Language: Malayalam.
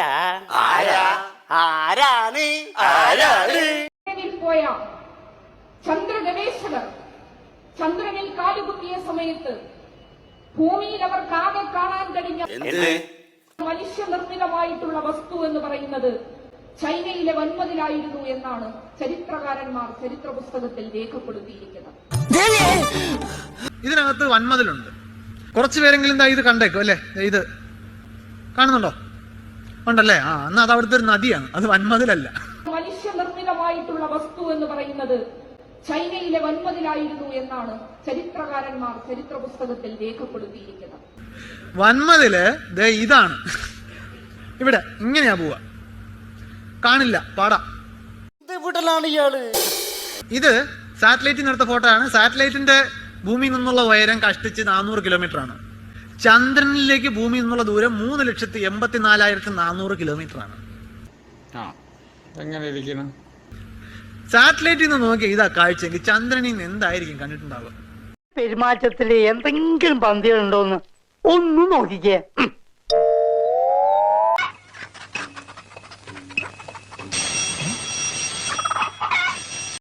ആരാ? ആരാണ്? ആരാണ്? ചന്ദ്രനിൽ പോയ ചന്ദ്രഗവേഷകർ ചന്ദ്രനിൽ കാലുകുത്തിയ സമയത്ത് ഭൂമിയിൽ അവർക്കാകെ കാണാൻ കഴിഞ്ഞ എന്ത്? മനുഷ്യനിർമ്മിതമായിട്ടുള്ള വസ്തു എന്ന് പറയുന്നത് ചൈനയിലെ വൻമതിലായിരുന്നു എന്നാണ് ചരിത്രകാരന്മാർ ചരിത്ര പുസ്തകത്തിൽ രേഖപ്പെടുത്തിയിരിക്കുന്നത്. ഇതിനകത്ത് വൻമതിലുണ്ട്. കുറച്ചുപേരെങ്കിലും ദാ ഇത് കണ്ടേക്കും അല്ലേ? ഇത്. കാണുന്നുണ്ടോ? ഉണ്ടല്ലേ? ആ എന്നാ അത് അവിടുത്തെ ഒരു നദിയാണ്. അത് വൻമതിലല്ല. മനുഷ്യനിർമ്മിതമായിട്ടുള്ള വസ്തു എന്ന് പറയുന്നത് ചൈനയിലെ വൻമതിലായിരുന്നു എന്നാണ് ചരിത്രകാരന്മാർ ചരിത്ര പുസ്തകത്തിൽ രേഖപ്പെടുത്തിയിരിക്കുന്നത്. വൻമതിൽ ദേ ഇതാണ്. ഇവിടെ ഇങ്ങനെയാ പോവാ കാണില്ല പാടാ. ഇയാൾ. ഇത് സാറ്റലൈറ്റിൽ എടുത്ത ഫോട്ടോ ആണ്. സാറ്റലൈറ്റിന്റെ ഭൂമിയിൽ നിന്നുള്ള ഉയരം കഷ്ടിച്ച് നാനൂറ് കിലോമീറ്റർ ആണ്. ചന്ദ്രനിലേക്ക് ഭൂമി നിന്നുള്ള ദൂരം മൂന്ന് ലക്ഷത്തി എൺപത്തി നാലായിരത്തി നാനൂറ് കിലോമീറ്റർ ആണ് ആ എങ്ങനെ ഇരിക്കണം സാറ്റലൈറ്റിൽ നിന്ന് നോക്കിയാൽ ഇതാ കാഴ്ചയെങ്കിൽ ചന്ദ്രനിൽ നിന്ന് എന്തായിരിക്കും കണ്ടിട്ടുണ്ടാവുക? പെരുമാറ്റത്തിൽ എന്തെങ്കിലും പന്തികളുണ്ടോന്ന് ഒന്ന് നോക്കിക്കേ.